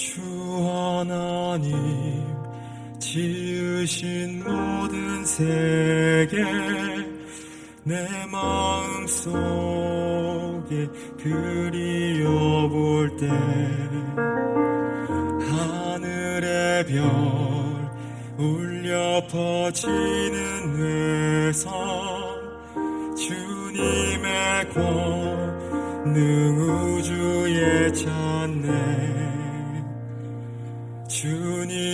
주 하나님 지으신 모든 세계 내 마음 속에 그리워볼 때 하늘의 별 울려 퍼지는 외성 주님의 권능 우주에 찾네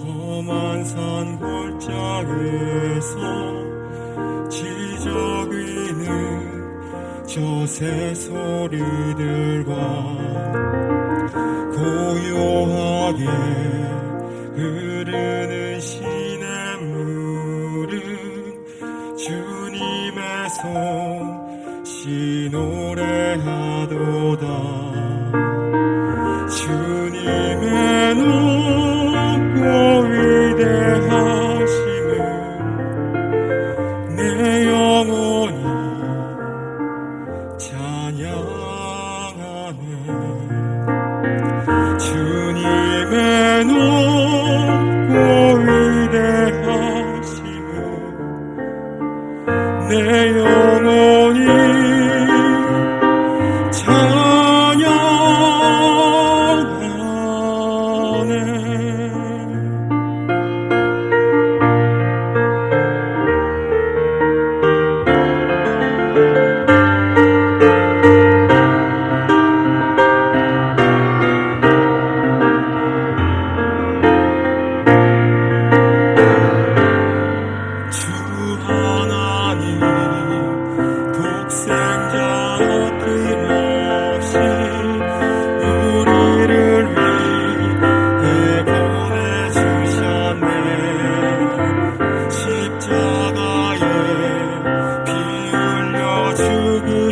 험한 산 골짜기에서 지저귀는 저 새 소리들과 고요하게 흐르는 시냇물은 주님의 손시 노래하도다. 주 주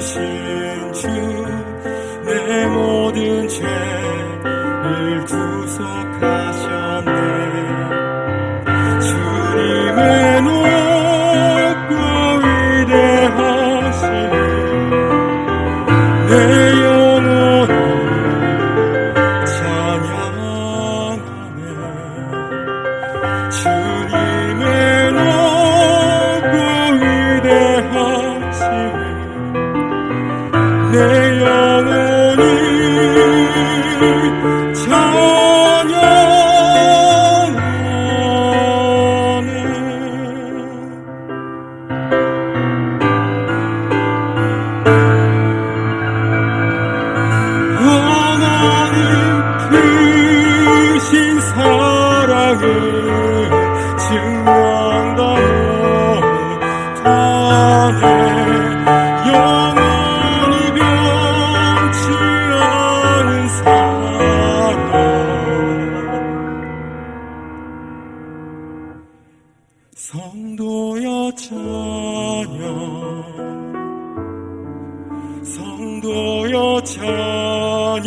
죽으신 주 내 모든 죄를 구속하셨네. 주님의 높고 위대하심을 내 찬 성도여 찬양. 성도여 찬양